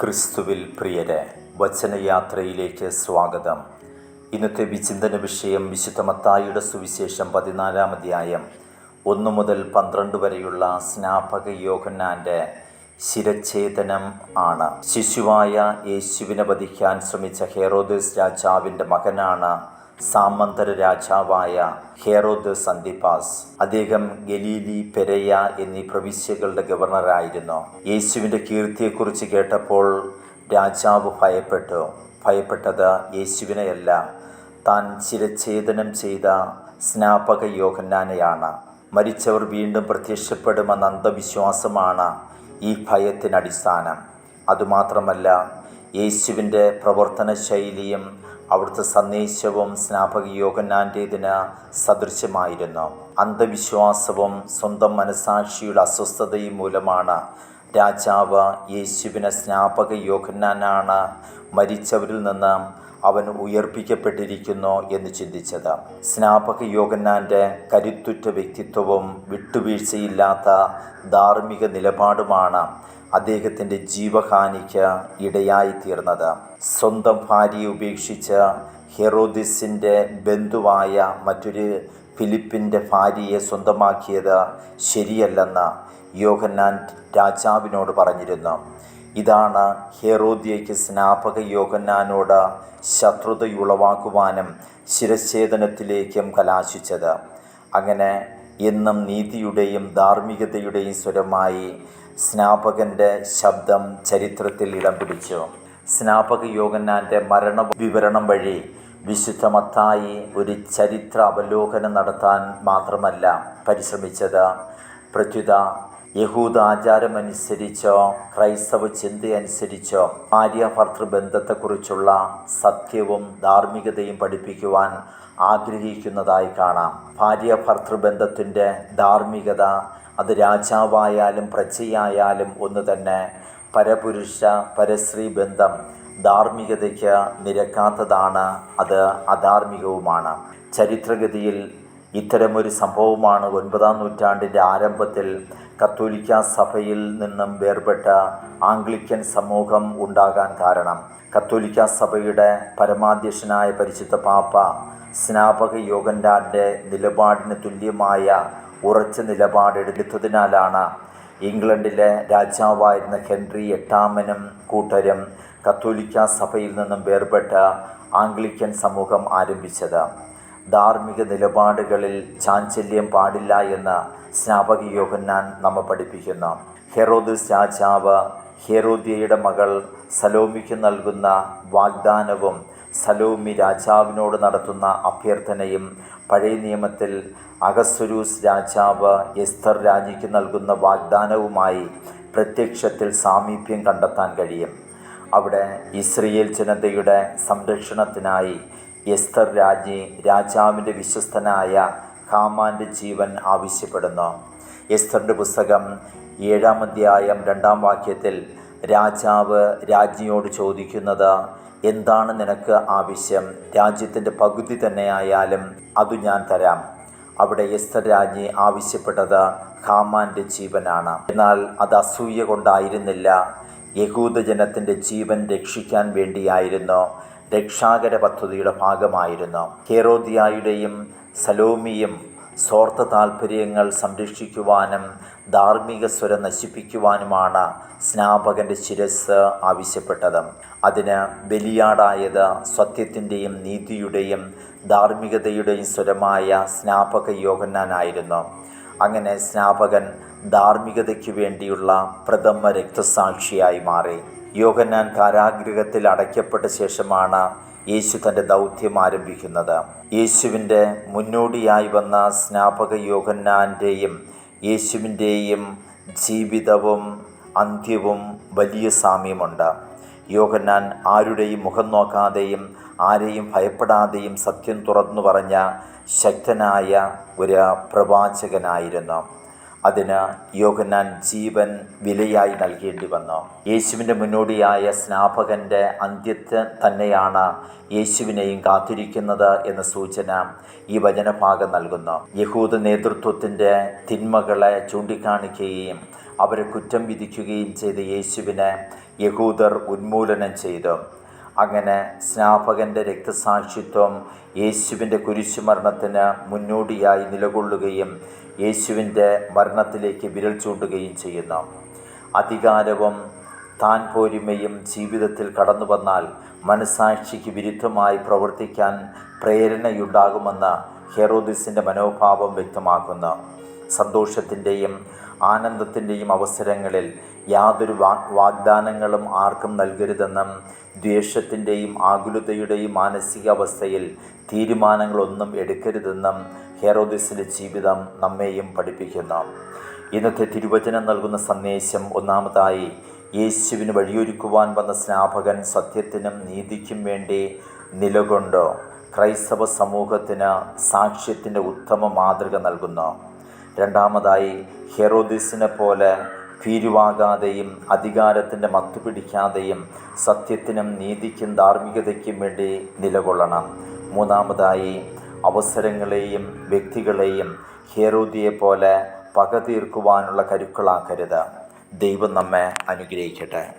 ക്രിസ്തുവിൽ പ്രിയരെ വചനയാത്രയിലേക്ക് സ്വാഗതം. ഇന്നത്തെ വിചിന്തന വിഷയം വിശുദ്ധ മത്തായിയുടെ സുവിശേഷം പതിനാലാം അധ്യായം ഒന്ന് മുതൽ പന്ത്രണ്ട് വരെയുള്ള സ്നാപക യോഹന്നാന്റെ ശിരച്ഛേദനം ആണ്. ശിശുവായ യേശുവിനെ വധിക്കാൻ ശ്രമിച്ച ഹേറോദസ് രാജാവിന്റെ മകനാണ് സാമന്തര രാജാവായ ഹെറോദ് സന്ദിപാസ് അദ്ദേഹം ഗലീലി പെരയ എന്നീ പ്രവിശ്യകളുടെ ഗവർണറായിരുന്നു. യേശുവിന്റെ കീർത്തിയെക്കുറിച്ച് കേട്ടപ്പോൾ രാജാവ് ഭയപ്പെട്ടു. ഭയപ്പെട്ടത് യേശുവിനെയല്ല താൻ ചിരച്ഛേദനം ചെയ്ത സ്നാപക യോഹന്നാനെയാണ്. മരിച്ചവർ വീണ്ടും പ്രത്യക്ഷപ്പെടുമെന്ന അന്ധവിശ്വാസമാണ് ഈ ഭയത്തിനടിസ്ഥാനം. അതുമാത്രമല്ല യേശുവിന്റെ പ്രവർത്തന ശൈലിയും അവിടുത്തെ സന്ദേശവും സ്നാപക യോഗനാന്റേതിന് സദൃശ്യമായിരുന്നു. അന്ധവിശ്വാസവും സ്വന്തം മനസാക്ഷിയുടെ അസ്വസ്ഥതയും മൂലമാണ് രാജാവ് യേശുവിനെ സ്നാപക യോഗനാനാണ് മരിച്ചവരിൽ നിന്ന് അവൻ ഉയർപ്പിക്കപ്പെട്ടിരിക്കുന്നു എന്ന് ചിന്തിച്ചത്. സ്നാപക യോഗന്നാന്റെ കരുത്തുറ്റ വ്യക്തിത്വവും വിട്ടുവീഴ്ചയില്ലാത്ത ധാർമ്മിക നിലപാടുമാണ് അദ്ദേഹത്തിന്റെ ജീവഹാനിക്ക് ഇടയായി തീർന്നത് സ്വന്തം ഭാര്യയെ ഉപേക്ഷിച്ച് ഹെറോദിസിന്റെ ബന്ധുവായ മറ്റൊരു ഫിലിപ്പിന്റെ ഭാര്യയെ സ്വന്തമാക്കിയത് ശരിയല്ലെന്ന് യോഹന്നാൻ രാജാവിനോട് പറഞ്ഞിരുന്നു. ഇതാണ് ഹെറോദ്യയ്ക്ക് സ്നാപക യോഗന്നാനോട് ശത്രുതയുളവാക്കുവാനും ശിരച്ഛേദനത്തിലേക്കും കലാശിച്ചത്. അങ്ങനെ എന്നും നീതിയുടെയും ധാർമ്മികതയുടെയും സ്വരമായി സ്നാപകന്റെ ശബ്ദം ചരിത്രത്തിൽ ഇടം പിടിച്ചു. സ്നാപക യോഗന്നാന്റെ മരണ വിവരണം വഴി വിശുദ്ധ മത്തായി ഒരു ചരിത്ര അവലോകനം നടത്താൻ മാത്രമല്ല പരിശ്രമിച്ചത്. പ്രത്യുത യഹൂദാചാരമനുസരിച്ചോ ക്രൈസ്തവ ചിന്ത ചിന്തയനുസരിച്ചോ ഭാര്യ ബന്ധത്തെക്കുറിച്ചുള്ള സത്യവും ധാർമ്മികതയും പഠിപ്പിക്കുവാൻ ആഗ്രഹിക്കുന്നതായി കാണാം. ഭാര്യ ഭർത്തൃബന്ധത്തിന്റെ ധാർമ്മികത അത് രാജാവായാലും പ്രജയായാലും ഒന്ന് തന്നെ പരപുരുഷ പരശ്രീ ബന്ധം ധാർമ്മികതയ്ക്ക് നിരക്കാത്തതാണ് അത് അധാർമികവുമാണ്. ചരിത്രഗതിയിൽ ഇത്തരമൊരു സംഭവമാണ് ഒൻപതാം നൂറ്റാണ്ടിന്റെ ആരംഭത്തിൽ കത്തോലിക്ക സഭയിൽ നിന്നും വേർപെട്ട ആംഗ്ലിക്കൻ സമൂഹം ഉണ്ടാകാൻ കാരണം. കത്തോലിക്ക സഭയുടെ പരമാധ്യക്ഷനായ പരിശുദ്ധ പാപ്പ സ്നാപക യോഗൻഡാന്റെ നിലപാടിന് തുല്യമായ ഉറച്ച നിലപാടെടുത്തതിനാലാണ് ഇംഗ്ലണ്ടിലെ രാജാവായിരുന്ന ഹെൻറി എട്ടാമനും കൂട്ടരും കത്തോലിക്ക സഭയിൽ നിന്നും വേർപെട്ട ആംഗ്ലിക്കൻ സമൂഹം ആരംഭിച്ചത്. ധാർമ്മിക നിലപാടുകളിൽ ചാഞ്ചല്യം പാടില്ല എന്ന് സ്നാപക യോഹന്നാൻ നമ്മെ പഠിപ്പിക്കുന്നു. ഹെറോദിസ് രാജാവ് ഹെറോദ്യയുടെ മകൾ സലോമിക്ക് നൽകുന്ന വാഗ്ദാനവും സലോമി രാജാവിനോട് നടത്തുന്ന അഭ്യർത്ഥനയും പഴയ നിയമത്തിൽ അഗസ്വരൂസ് രാജാവ് എസ്തർ രാജിക്ക് നൽകുന്ന വാഗ്ദാനവുമായി പ്രത്യക്ഷത്തിൽ സാമീപ്യം കണ്ടെത്താൻ കഴിയും. അവിടെ ഇസ്രയേൽ ജനതയുടെ സംരക്ഷണത്തിനായി എസ്തർ രാജി രാജാവിന്റെ വിശ്വസ്തനായ ഹാമാന്റെ ജീവൻ ആവശ്യപ്പെടുന്നു. എസ്തറിന്റെ പുസ്തകം ഏഴാം അധ്യായം രണ്ടാം വാക്യത്തിൽ രാജാവ് രാജ്ഞിയോട് ചോദിക്കുന്നത് എന്താണ് നിനക്ക് ആവശ്യം? രാജ്യത്തിന്റെ പകുതി തന്നെയായാലും അതു ഞാൻ തരാം. അവിടെ എസ്തർ രാജ്ഞി ആവശ്യപ്പെട്ടത് ഹാമാന്റെ ജീവനാണ്. എന്നാൽ അത് അസൂയ കൊണ്ടായിരുന്നില്ല. യഹൂദജനത്തിന്റെ ജീവൻ രക്ഷിക്കാൻ വേണ്ടിയായിരുന്നു. രക്ഷാകര പദ്ധതിയുടെ ഭാഗമായിരുന്നു ഹെറോദിയായുടെയും സലോമിയും സ്വാർത്ഥ താൽപ്പര്യങ്ങൾ സംരക്ഷിക്കുവാനും ധാർമ്മിക സ്വരം നശിപ്പിക്കുവാനുമാണ് സ്നാപകന്റെ ശിരസ് ആവശ്യപ്പെട്ടത്. അതിന് ബലിയാടായത് സത്യത്തിന്റെയും നീതിയുടെയും ധാർമ്മികതയുടെയും സ്വരമായ സ്നാപക യോഗന്നാനായിരുന്നു അങ്ങനെ സ്നാപകൻ ധാർമ്മികതയ്ക്ക് വേണ്ടിയുള്ള പ്രഥമ രക്തസാക്ഷിയായി മാറി. യോഹന്നാൻ കാരാഗ്രഹത്തിൽ അടയ്ക്കപ്പെട്ട ശേഷമാണ് യേശു തന്റെ ദൗത്യം ആരംഭിക്കുന്നത്. യേശുവിന്റെ മുന്നോടിയായി വന്ന സ്നാപക യോഹന്നാന്റെയും യേശുവിന്റെയും ജീവിതവും അന്ത്യവും വലിയ സാമ്യമുണ്ട്. യോഹന്നാൻ ആരുടെയും മുഖം നോക്കാതെയും ആരെയും ഭയപ്പെടാതെയും സത്യം തുറന്നു പറഞ്ഞ ശക്തനായ ഒരു പ്രവാചകനായിരുന്നു. അതിന് യോഹന്നാൻ ജീവൻ വിലയായി നൽകേണ്ടി വന്നു. യേശുവിന്റെ മുന്നോടിയായ സ്നാപകന്റെ അന്ത്യത്തെ തന്നെയാണ് യേശുവിനെയും കാത്തിരിക്കുന്നത് എന്ന സൂചന ഈ വചനഭാഗം നൽകുന്നു. യഹൂദ നേതൃത്വത്തിന്റെ തിന്മകളെ ചൂണ്ടിക്കാണിക്കുകയും അവരെ കുറ്റം വിധിക്കുകയും ചെയ്ത യേശുവിനെ യഹൂദർ ഉന്മൂലനം ചെയ്തു. അങ്ങനെ സ്നാപകന്റെ രക്തസാക്ഷിത്വം യേശുവിന്റെ കുരിശുമരണത്തിന് മുന്നോടിയായി നിലകൊള്ളുകയും യേശുവിന്റെ മരണത്തിലേക്ക് വിരൽ ചൂണ്ടുകയും ചെയ്യുന്നു. അധികാരവും താൻ പോരിമയും ജീവിതത്തിൽ കടന്നു വന്നാൽ മനസാക്ഷിക്ക് വിരുദ്ധമായി പ്രവർത്തിക്കാൻ പ്രേരണയുണ്ടാകുമെന്ന് ഹെറോദിസിന്റെ മനോഭാവം വ്യക്തമാക്കുന്നു. സന്തോഷത്തിന്റെയും ആനന്ദത്തിന്റെയും അവസരങ്ങളിൽ യാതൊരു വാഗ്ദാനങ്ങളും ആർക്കും നൽകരുതെന്നും ദ്വേഷത്തിന്റെയും ആകുലതയുടെയും മാനസികാവസ്ഥയിൽ തീരുമാനങ്ങളൊന്നും എടുക്കരുതെന്നും ഹെറോദിസിന്റെ ജീവിതം നമ്മെയും പഠിപ്പിക്കുന്നു. ഇന്നത്തെ തിരുവചനം നൽകുന്ന സന്ദേശം ഒന്നാമതായി യേശുവിന് വഴിയൊരുക്കുവാൻ വന്ന സ്നാപകൻ സത്യത്തിനും നീതിക്കും വേണ്ടി നിലകൊണ്ടോ. ക്രൈസ്തവ സമൂഹത്തിന് സാക്ഷ്യത്തിന്റെ ഉത്തമ മാതൃക നൽകുന്നു. രണ്ടാമതായി ഹെറോദിസിനെ പോലെ ഭീരുവാകാതെയും അധികാരത്തിന്റെ മത്തു പിടിക്കാതെയും സത്യത്തിനും നീതിക്കും ധാർമ്മികതയ്ക്കും വേണ്ടി നിലകൊള്ളണം. മൂന്നാമതായി അവസരങ്ങളെയും വ്യക്തികളെയും ഹെറോദിയെ പോലെ പക തീർക്കുവാനുള്ള കരുക്കളാക്കരുത്. ദൈവം നമ്മെ അനുഗ്രഹിക്കട്ടെ.